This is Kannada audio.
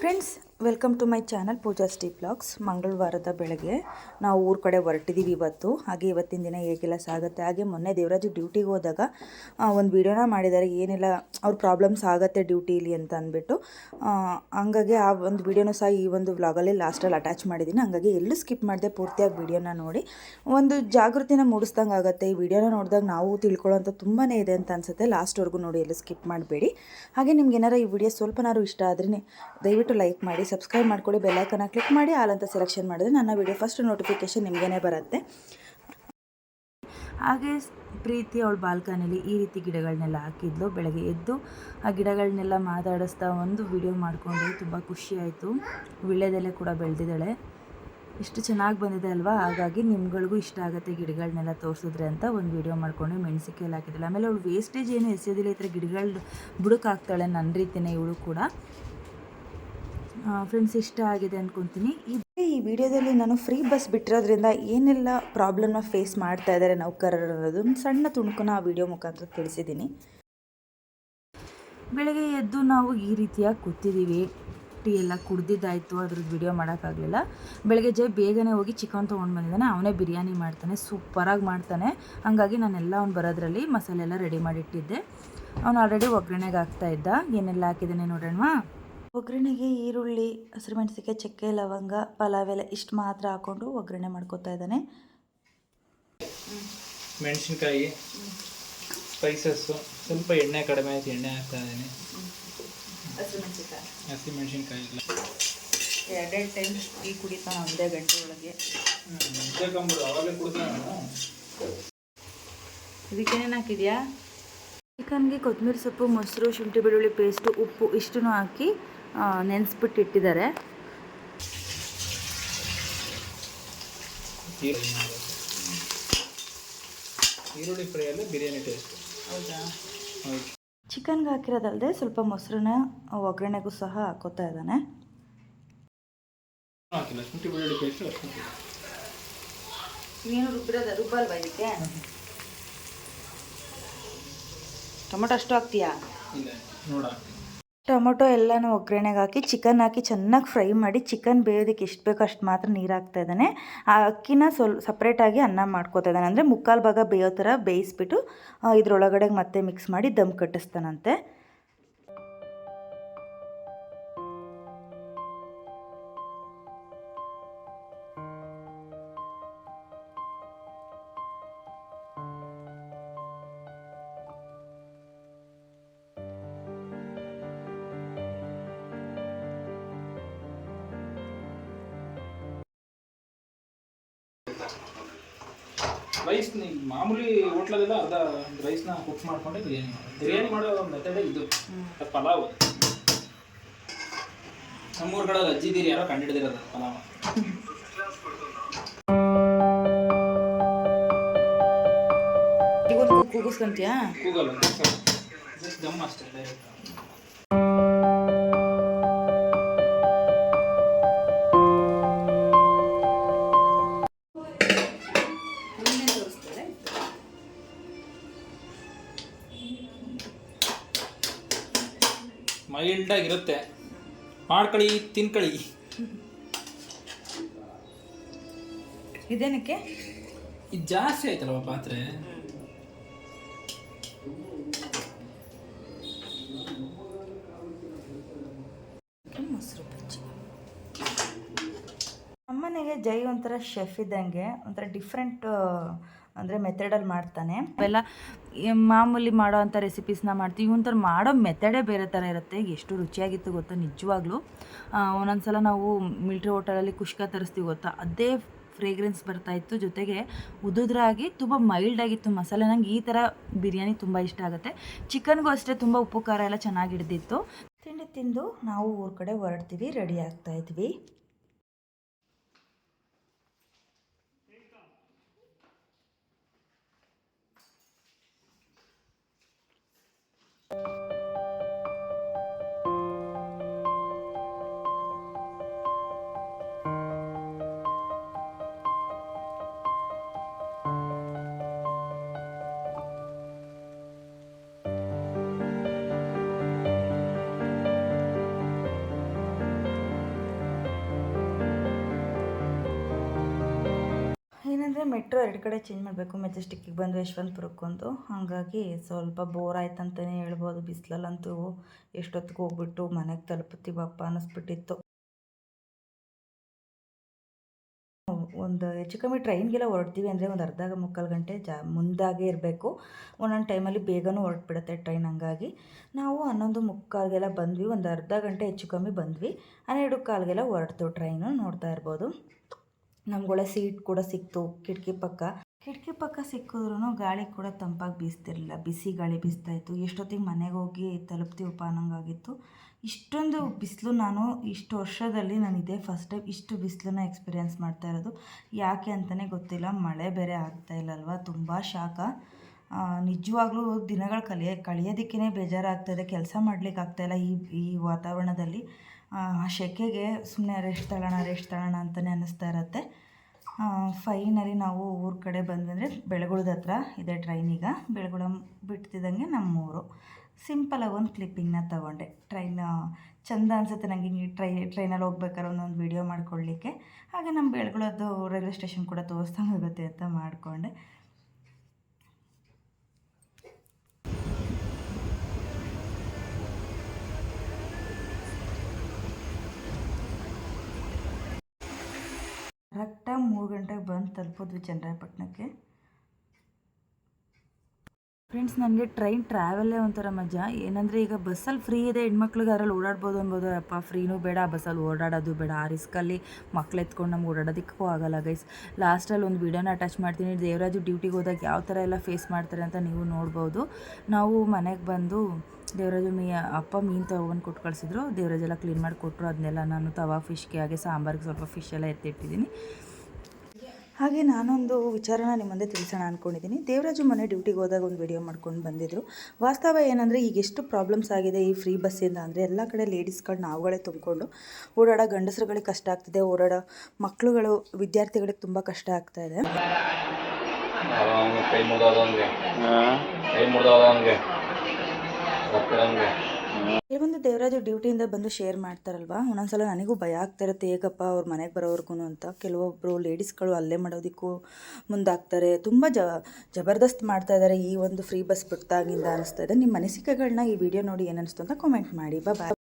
Friends welcome to my channel Pooja ಸ್ಟೀ blogs. ಮಂಗಳವಾರದ ಬೆಳಗ್ಗೆ ನಾವು ಊರ ಕಡೆ ಹೊರಟಿದ್ದೀವಿ ಇವತ್ತು. ಹಾಗೆ ಇವತ್ತಿನ ದಿನ ಹೇಗೆಲ್ಲ ಸಾಗುತ್ತೆ? ಹಾಗೆ ಮೊನ್ನೆ ದೇವರಾಜು ಡ್ಯೂಟಿಗೆ ಹೋದಾಗ ಒಂದು ವಿಡಿಯೋನ ಮಾಡಿದ್ದಾರೆ ಏನೆಲ್ಲ, ಅವ್ರ ಪ್ರಾಬ್ಲಮ್ಸ್ ಆಗುತ್ತೆ ಡ್ಯೂಟಿಲಿ ಅಂತ ಅಂದ್ಬಿಟ್ಟು. ಹಂಗಾಗಿ ಆ ಒಂದು ವಿಡಿಯೋನ ಸಹ ಈ ಒಂದು ವ್ಲಾಗಲ್ಲಿ ಲಾಸ್ಟಲ್ಲಿ ಅಟ್ಯಾಚ್ ಮಾಡಿದ್ದೀನಿ ಹಂಗಾಗಿ ಎಲ್ಲೂ ಸ್ಕಿಪ್ ಮಾಡಿದೆ ಪೂರ್ತಿಯಾಗಿ ವಿಡಿಯೋನ ನೋಡಿ. ಒಂದು ಜಾಗೃತಿನ ಮೂಡಿಸ್ದಂಗೆ ಆಗುತ್ತೆ. ಈ ವಿಡಿಯೋನ ನೋಡಿದಾಗ ನಾವು ತಿಳ್ಕೊಳ್ಳೋಂಥ ತುಂಬಾ ಇದೆ ಅಂತ ಅನ್ಸುತ್ತೆ. ಲಾಸ್ಟ್ವರೆಗೂ ನೋಡಿ, ಎಲ್ಲೂ ಸ್ಕಿಪ್ ಮಾಡಬೇಡಿ. ಹಾಗೆ ನಿಮ್ಗೆ ಏನಾರ ಈ ವಿಡಿಯೋ ಸ್ವಲ್ಪನಾರು ಇಷ್ಟ ಆದ್ರೇ ದಯವಿಟ್ಟು ಲೈಕ್ ಮಾಡಿ ಸಬ್ಸ್ಕ್ರೈಬ್ ಮಾಡ್ಕೊಳ್ಳಿ ಬೆಲ್ಲೈಕನ್ನ ಕ್ಲಿಕ್ ಮಾಡಿ ಆಲ್ ಸೆಲೆಕ್ಷನ್ ಮಾಡಿದ್ರೆ ನನ್ನ ವಿಡಿಯೋ ಫಸ್ಟ್ ನೋಟಿಫಿಕೇಶನ್ ನಿಮಗೇನೆ ಬರುತ್ತೆ. ಹಾಗೆ ಪ್ರೀತಿ ಅವಳ ಬಾಲ್ಕನಿಯಲ್ಲಿ ಈ ರೀತಿ ಗಿಡಗಳನ್ನೆಲ್ಲ ಹಾಕಿದ್ಲು. ಬೆಳಗ್ಗೆ ಎದ್ದು ಆ ಗಿಡಗಳನ್ನೆಲ್ಲ ಮಾತಾಡಿಸ್ತಾ ಒಂದು ವಿಡಿಯೋ ಮಾಡಿಕೊಂಡು ತುಂಬ ಖುಷಿ ಆಯಿತು. ವಿಳ್ಯದೆಲೆ ಕೂಡ ಬೆಳೆದಿದ್ದಾಳೆ. ಇಷ್ಟು ಚೆನ್ನಾಗಿ ಬಂದಿದೆ ಅಲ್ವಾ? ಹಾಗಾಗಿ ನಿಮ್ಗಳಿಗೂ ಇಷ್ಟ ಆಗುತ್ತೆ ಗಿಡಗಳನ್ನೆಲ್ಲ ತೋರಿಸಿದ್ರೆ ಅಂತ ಒಂದು ವಿಡಿಯೋ ಮಾಡ್ಕೊಂಡು ಮೆಣಸಿಕಾಯಲ್ಲಿ ಹಾಕಿದ್ದಾಳೆ. ಆಮೇಲೆ ಅವಳು ವೇಸ್ಟೇಜ್ ಏನು ಎಸೆಯೋದಿಲ್ಲ ಈ ಥರ ಗಿಡಗಳು ಬುಡಕ್ಕೆ ಹಾಕ್ತಾಳೆ ನನ್ನ ರೀತಿಯೇ ಇವಳು ಕೂಡ. ಫ್ರೆಂಡ್ಸ್ ಇಷ್ಟ ಆಗಿದೆ ಅಂದ್ಕೊತೀನಿ ಇದೇ ಈ ವಿಡಿಯೋದಲ್ಲಿ ನಾನು ಫ್ರೀ ಬಸ್ ಬಿಟ್ಟಿರೋದ್ರಿಂದ ಏನೆಲ್ಲ ಪ್ರಾಬ್ಲಮ್ನ ಫೇಸ್ ಮಾಡ್ತಾ ಇದ್ದಾರೆ ನೌಕರರು ಅನ್ನೋದು ಸಣ್ಣ ತುಣುಕನ್ನ ಆ ವಿಡಿಯೋ ಮುಖಾಂತರ ತಿಳಿಸಿದ್ದೀನಿ. ಬೆಳಗ್ಗೆ ಎದ್ದು ನಾವು ಈ ರೀತಿಯಾಗಿ ಕೂತಿದ್ದೀವಿ ಟೀ ಎಲ್ಲ ಕುಡ್ದಿದ್ದಾಯಿತು ಅದ್ರದ್ದು ವಿಡಿಯೋ ಮಾಡೋಕ್ಕಾಗಲಿಲ್ಲ. ಬೆಳಗ್ಗೆ ಜೈ ಬೇಗನೆ ಹೋಗಿ ಚಿಕನ್ ತೊಗೊಂಡು ಬಂದಿದ್ದಾನೆ ಅವನೇ ಬಿರಿಯಾನಿ ಮಾಡ್ತಾನೆ ಸೂಪರಾಗಿ ಮಾಡ್ತಾನೆ. ಹಾಗಾಗಿ ನಾನೆಲ್ಲ ಅವ್ನು ಬರೋದ್ರಲ್ಲಿ ಮಸಾಲೆ ಎಲ್ಲ ರೆಡಿ ಮಾಡಿಟ್ಟಿದ್ದೆ. ಅವನು ಆಲ್ರೆಡಿ ಒಗ್ಗರಣೆಗೆ ಹಾಕ್ತಾ ಇದ್ದ. ಏನೆಲ್ಲ ಹಾಕಿದ್ದಾನೆ ನೋಡೋಣವಾ? ಒಗ್ಗರಣೆಗೆ ಈರುಳ್ಳಿ ಹಸಿರುಮೆಣಸಿಗೆ ಚಕ್ಕೆ ಲವಂಗ ಪಲಾವ್ ಎಲೆ ಇಷ್ಟು ಮಾತ್ರ ಹಾಕ್ಕೊಂಡು ಒಗ್ಗರಣೆ ಮಾಡ್ಕೊತಾ ಇದ್ದಾನೆ. ಮೆಣಸಿನ್ಕಾಯಿ ಸ್ಪೈಸಸ್ಸು ಸ್ವಲ್ಪ ಎಣ್ಣೆ ಕಡಿಮೆ ಆಯ್ತು ಎಣ್ಣೆ ಹಾಕ್ತಾ ಇದ್ದೀನಿ. ಹಸಿ ಮೆಣಸಿನ್ಕಾಯಿ ಇಲ್ಲ. ಎರಡೆರಡು ಟೈಮ್ ಟೀ ಕುಡಿತಾನೆ ಒಂದೇ ಗಂಟೆ ಒಳಗೆ. ಇದಕ್ಕೇನೇನು ಹಾಕಿದ್ಯಾ ಚಿಕನ್ಗೆ ಕೊತ್ತಂಬರಿ ಸೊಪ್ಪು ಮೊಸರು ಶುಂಠಿ ಬೆಳ್ಳುಳ್ಳಿ ಪೇಸ್ಟು ಉಪ್ಪು ಇಷ್ಟನ್ನು ಹಾಕಿ ನೆನೆಸ್ಬಿಟ್ಟು ಇಟ್ಟಿದ್ದಾರೆ ಈರುಳ್ಳಿ ಮಾಡೋದು. ಫ್ರೈಯಲ್ಲಿ ಬಿರಿಯಾನಿ ಟೇಸ್ಟ್ ಹೌದಾ? ಚಿಕನ್ಗೆ ಹಾಕಿರೋದಲ್ಲದೆ ಸ್ವಲ್ಪ ಮೊಸರನ್ನ ಒಗ್ಗರಣೆಗೂ ಸಹ ಹಾಕೋತಾ ಇದ್ದಾನೆ. ರುಬ್ಬಿರೋದ ರುಬ್ಬಲ್ವಾ ಇದಕ್ಕೆ? ಟೊಮೊಟೊ ಅಷ್ಟು ಹಾಕ್ತೀಯಾ? ನೋಡ ಟೊಮೊಟೊ ಎಲ್ಲನೂ ಒಗ್ಗರಣೆಗೆ ಹಾಕಿ, ಚಿಕನ್ ಹಾಕಿ ಚೆನ್ನಾಗಿ ಫ್ರೈ ಮಾಡಿ, ಚಿಕನ್ ಬೇಯೋದಕ್ಕೆ ಎಷ್ಟು ಬೇಕೋ ಅಷ್ಟು ಮಾತ್ರ ನೀರು ಹಾಕ್ತಾ ಇದ್ದಾನೆ. ಆ ಅಕ್ಕಿನ ಸ್ವಲ್ ಸಪ್ರೇಟಾಗಿ ಅನ್ನ ಮಾಡ್ಕೋತಾ ಇದ್ದಾನೆ. ಅಂದರೆ ಮುಕ್ಕಾಲು ಭಾಗ ಬೇಯೋ ಥರ ಬೇಯಿಸ್ಬಿಟ್ಟು ಇದ್ರೊಳಗಡೆ ಮತ್ತೆ ಮಿಕ್ಸ್ ಮಾಡಿ ದಮ್ ಕಟ್ಟಿಸ್ತಾನಂತೆ. ರೈಸ್ ಮಾಮೂಲಿ ಹೋಟ್ಲಲ್ಲೆಲ್ಲ ಅರ್ಧ ರೈಸ್ನ ಕುಕ್ ಮಾಡ್ಕೊಂಡೆ ಬಿರಿಯಾನಿ ಮಾಡೋದು. ಬಿರಿಯಾನಿ ಮಾಡೋ ಮೆಥಡೇ ಇದು. ಪಲಾವ್. ನಮ್ಮೂರ ಕಡೆ ಅಜ್ಜಿದೀರಿ ಯಾರೋ ಕಂಡಿಡ್ದಿರೋದು ಪಲಾವ್. ಕೂಗಿಸ್ಕೊಂತೀಯಾ? ಕೂಗಲ್ಲ ಜಸ್ಟ್ ದಮ್ ಅಷ್ಟೇ ಡೈರೆಕ್ಟ್ ಮೈಲ್ಡಾಗಿರುತ್ತೆ ಮಾಡ್ಕೊಳ್ಳಿ ತಿನ್ಕೊಳ್ಳಿ ಇದೇನಕ್ಕೆ? ಇದು ಜಾಸ್ತಿ ಆಯ್ತಲ್ವ ಪಾತ್ರೆ? ಮೊಸರು ಬಜ್ಜಿ ನಮ್ಮನೆಗೆ ಜೈ ಒಂಥರ ಶೆಫ್ ಇದ್ದಂಗೆ ಒಂಥರ ಡಿಫ್ರೆಂಟ್ ಅಂದರೆ ಮೆಥಡಲ್ಲಿ ಮಾಡ್ತಾನೆ. ಅವೆಲ್ಲ ಮಾಮೂಲಿ ಮಾಡೋ ಅಂಥ ರೆಸಿಪೀಸ್ನ ಮಾಡ್ತೀವಿ. ಒಂಥರ ಮಾಡೋ ಮೆಥಡೇ ಬೇರೆ ಥರ ಇರುತ್ತೆ. ಎಷ್ಟು ರುಚಿಯಾಗಿತ್ತು ಗೊತ್ತಾ? ನಿಜವಾಗ್ಲೂ. ಒಂದೊಂದು ಸಲ ನಾವು ಮಿಲ್ಟ್ರಿ ಹೋಟೆಲಲ್ಲಿ ಕುಷ್ಕ ತರಿಸ್ತೀವಿ ಗೊತ್ತಾ? ಅದೇ ಫ್ರೇಗ್ರೆನ್ಸ್ ಬರ್ತಾ ಇತ್ತು. ಜೊತೆಗೆ ಉದುದ್ರಾಗಿ ತುಂಬ ಮೈಲ್ಡ್ ಆಗಿತ್ತು ಮಸಾಲೆ. ನಂಗೆ ಈ ಥರ ಬಿರಿಯಾನಿ ತುಂಬ ಇಷ್ಟ ಆಗುತ್ತೆ. ಚಿಕನ್ಗೂ ಅಷ್ಟೇ ತುಂಬ ಉಪ್ಪು ಖಾರ ಎಲ್ಲ ಚೆನ್ನಾಗಿ ಹಿಡ್ದಿತ್ತು. ತಿಂಡಿ ತಿಂದು ನಾವು ಊರ ಕಡೆ ಹೊರಡ್ತೀವಿ. ರೆಡಿ ಆಗ್ತಾ ಇದ್ವಿ ಮೆಟ್ರೋ ಎರಡು ಕಡೆ ಚೇಂಜ್ ಮಾಡಬೇಕು. ಮೆಜೆಸ್ಟಿಕ್ಕಿಗೆ ಬಂದು ಯಶವಂತಪುರಕ್ಕೊಂದು ಹಾಗಾಗಿ ಸ್ವಲ್ಪ ಬೋರ್ ಆಯ್ತು ಅಂತಲೇ ಹೇಳ್ಬೋದು. ಬಿಸಿಲಲ್ಲಂತೂ ಎಷ್ಟೊತ್ತಿಗೆ ಹೋಗ್ಬಿಟ್ಟು ಮನೆಗೆ ತಲುಪುತ್ತೀವಪ್ಪ ಅನ್ನಿಸ್ಬಿಟ್ಟಿತ್ತು. ಒಂದು ಹೆಚ್ಚು ಕಮ್ಮಿ ಟ್ರೈನ್ಗೆಲ್ಲ ಹೊರಡ್ತೀವಿ ಅಂದರೆ ಒಂದು ಅರ್ಧ ಮುಕ್ಕಾಲು ಗಂಟೆ ಜಾ ಮುಂದಾಗೆ ಇರಬೇಕು. ಒಂದೊಂದು ಟೈಮಲ್ಲಿ ಬೇಗನೂ ಹೊರಟ್ಬಿಡುತ್ತೆ ಟ್ರೈನ್ ಹಂಗಾಗಿ. ನಾವು ಹನ್ನೊಂದು ಮುಕ್ಕಾಲ್ಗೆಲ್ಲ ಬಂದ್ವಿ. ಒಂದು ಅರ್ಧ ಗಂಟೆ ಹೆಚ್ಚು ಕಮ್ಮಿ ಬಂದ್ವಿ. ಹನ್ನೆರಡು ಕಾಲ್ಗೆಲ್ಲ ಹೊರಡ್ತು ಟ್ರೈನು ನೋಡ್ತಾ ಇರ್ಬೋದು. ನಮ್ಗೊಳ್ಳೆ ಸೀಟ್ ಕೂಡ ಸಿಕ್ತು, ಕಿಟಕಿ ಪಕ್ಕ. ಕಿಟಕಿ ಪಕ್ಕ ಸಿಕ್ಕಿದ್ರೂ ಗಾಳಿ ಕೂಡ ತಂಪಾಗಿ ಬೀಸ್ತಿರಲಿಲ್ಲ. ಬಿಸಿ ಗಾಳಿ ಬೀಸ್ತಾ ಇತ್ತು. ಎಷ್ಟೊತ್ತಿಗೆ ಮನೆಗೆ ಹೋಗಿ ತಲುಪ್ತೀವಪ್ಪ ಅನ್ನೋಂಗಾಗಿತ್ತು ಇಷ್ಟೊಂದು ಬಿಸಿಲು ನಾನು ಇಷ್ಟು ವರ್ಷದಲ್ಲಿ ನಾನು ಇದೇ ಫಸ್ಟ್ ಟೈಮ್ ಇಷ್ಟು ಬಿಸಿಲನ್ನ ಎಕ್ಸ್ಪೀರಿಯೆನ್ಸ್ ಮಾಡ್ತಾ ಇರೋದು. ಯಾಕೆ ಅಂತಲೇ ಗೊತ್ತಿಲ್ಲ. ಮಳೆ ಬೇರೆ ಆಗ್ತಾ ಇಲ್ಲಲ್ವ? ತುಂಬ ಶಾಖ. ನಿಜವಾಗ್ಲೂ ದಿನಗಳು ಕಲಿಯ ಕಳಿಯೋದಕ್ಕೇ ಬೇಜಾರಾಗ್ತಾಯಿದೆ ಕೆಲಸ ಮಾಡ್ಲಿಕ್ಕೆ ಆಗ್ತಾಯಿಲ್ಲ ಈ ಈ ವಾತಾವರಣದಲ್ಲಿ. ಆ ಸೆಕೆಗೆ ಸುಮ್ಮನೆ ರೆಸ್ಟ್ ತಗೋಣ ರೆಸ್ಟ್ ತಗೋಣ ಅಂತಲೇ ಅನ್ನಿಸ್ತಾ ಇರತ್ತೆ. ಫೈನಲಿ ನಾವು ಊರ ಕಡೆ ಬಂದ್ವಿ ಅಂದರೆ ಬೆಳಗುಳದ ಹತ್ರ ಇದೆ ಟ್ರೈನ್ ಈಗ. ಬೆಳಗುಳ ಬಿಡ್ತಿದ್ದಂಗೆ ನಮ್ಮೂರು. ಸಿಂಪಲಾಗಿ ಒಂದು ಕ್ಲಿಪ್ಪಿಂಗ್ನ ತಗೊಂಡೆ. ಟ್ರೈನ್ ಚಂದ ಅನಿಸುತ್ತೆ ನನಗೆ ಹಿಂಗೆ ಟ್ರೈ ಟ್ರೈನಲ್ಲಿ ಹೋಗ್ಬೇಕಾದ್ರೆ ಒಂದೊಂದು ವೀಡಿಯೋ ಮಾಡ್ಕೊಳ್ಳಿಕ್ಕೆ ಹಾಗೆ ನಮ್ಮ ಬೆಳಗುಳದ್ದು ರೈಲ್ವೆ ಸ್ಟೇಷನ್ ಕೂಡ ತೋರಿಸ್ದಂಗೆ ಆಗುತ್ತೆ ಅಂತ ಮಾಡಿಕೊಂಡೆ. ಮೂರು ಗಂಟೆಗೆ ಬಂದು ತಲುಪಿದ್ವಿ ಚನ್ನರಾಯಪಟ್ಟಣಕ್ಕೆ ಫ್ರೆಂಡ್ಸ್ ನನಗೆ ಟ್ರೈನ್ ಟ್ರಾವೆಲ್ಲೇ ಒಂಥರ ಮಜಾ. ಏನಂದರೆ ಈಗ ಬಸ್ಸಲ್ಲಿ ಫ್ರೀ ಇದೆ, ಹೆಣ್ಮಕ್ಳಿಗೆ ಅದರಲ್ಲಿ ಓಡಾಡ್ಬೋದು ಅನ್ಬೋದು ಅಪ್ಪ ಫ್ರೀನೂ ಬೇಡ, ಬಸ್ಸಲ್ಲಿ ಓಡಾಡೋದು ಬೇಡ. ಆ ರಿಸ್ಕಲ್ಲಿ ಮಕ್ಳು ಎತ್ಕೊಂಡು ನಮ್ಗೆ ಓಡಾಡೋದಕ್ಕೂ ಆಗಲ್ಲ ಗೈಸ್ ಲಾಸ್ಟಲ್ಲಿ ಒಂದು ವಿಡಿಯೋನ ಅಟ್ಯಾಚ್ ಮಾಡ್ತೀನಿ. ದೇವರಾಜು ಡ್ಯೂಟಿಗೆ ಹೋದಾಗ ಯಾವ ಥರ ಎಲ್ಲ ಫೇಸ್ ಮಾಡ್ತಾರೆ ಅಂತ ನೀವು ನೋಡ್ಬೋದು. ನಾವು ಮನೆಗೆ ಬಂದು ದೇವರಾಜು ಮೀ, ಅಪ್ಪ ಮೀನು ತಗೊಂಡು ಕೊಟ್ಟು ಕಳಿಸಿದ್ರು. ದೇವರಾಜೆಲ್ಲ ಕ್ಲೀನ್ ಮಾಡಿ ಕೊಟ್ಟರು ಅದನ್ನೆಲ್ಲ ನಾನು ತವಾ ಫಿಶ್ಗೆ ಹಾಗೆ ಸಾಂಬಾರಿಗೆ ಸ್ವಲ್ಪ ಫಿಶ್ ಎಲ್ಲ ಎತ್ತಿಟ್ಟಿದ್ದೀನಿ. ಹಾಗೆ ನಾನೊಂದು ವಿಚಾರನ ನಿಮ್ಮ ಮುಂದೆ ತಿಳಿಸೋಣ ಅಂದ್ಕೊಂಡಿದ್ದೀನಿ ದೇವರಾಜು ಮನೆ ಡ್ಯೂಟಿಗೆ ಹೋದಾಗ ಒಂದು ವಿಡಿಯೋ ಮಾಡ್ಕೊಂಡು ಬಂದಿದ್ದರು ವಾಸ್ತವ ಏನಂದರೆ, ಈಗ ಎಷ್ಟು ಪ್ರಾಬ್ಲಮ್ಸ್ ಆಗಿದೆ ಈ ಫ್ರೀ ಬಸ್ಸಿಂದ ಅಂದರೆ, ಎಲ್ಲ ಕಡೆ ಲೇಡೀಸ್ಗಳು ನಾವುಗಳೇ ತುಂಬಿಕೊಂಡು ಓಡಾಡೋ ಗಂಡಸರುಗಳಿಗೆ ಕಷ್ಟ ಆಗ್ತಿದೆ, ಓಡಾಡೋ ಮಕ್ಕಳುಗಳು ವಿದ್ಯಾರ್ಥಿಗಳಿಗೆ ತುಂಬ ಕಷ್ಟ ಆಗ್ತಾ ಇದೆ. ಕೆಲವೊಂದು ದೇವರಾಜು ಡ್ಯೂಟಿಯಿಂದ ಬಂದು ಶೇರ್ ಮಾಡ್ತಾರಲ್ವ? ಒಂದೊಂದ್ಸಲ ನನಗೂ ಭಯ ಆಗ್ತಿರುತ್ತೆ ಹೇಗಪ್ಪ ಅವ್ರ ಮನೆಗೆ ಬರೋವರೆಗೂ ಅಂತ. ಕೆಲವೊಬ್ಬರು ಲೇಡೀಸ್ಗಳು ಅಲ್ಲೇ ಮಾಡೋದಕ್ಕೂ ಮುಂದಾಗ್ತಾರೆ. ತುಂಬ ಜ, ಜಬರ್ದಸ್ತ್ ಮಾಡ್ತಾ ಇದ್ದಾರೆ ಈ ಒಂದು ಫ್ರೀ ಬಸ್ ಬಿಟ್ಟಾಗಿಂದ ಅನಿಸ್ತಾ ಇದೆ. ನಿಮ್ಮ ಅನಿಸಿಕೆಗಳನ್ನ ಈ ವಿಡಿಯೋ ನೋಡಿ ಏನು ಅಂತ ಕಾಮೆಂಟ್ ಮಾಡಿ. ಬಾಯ್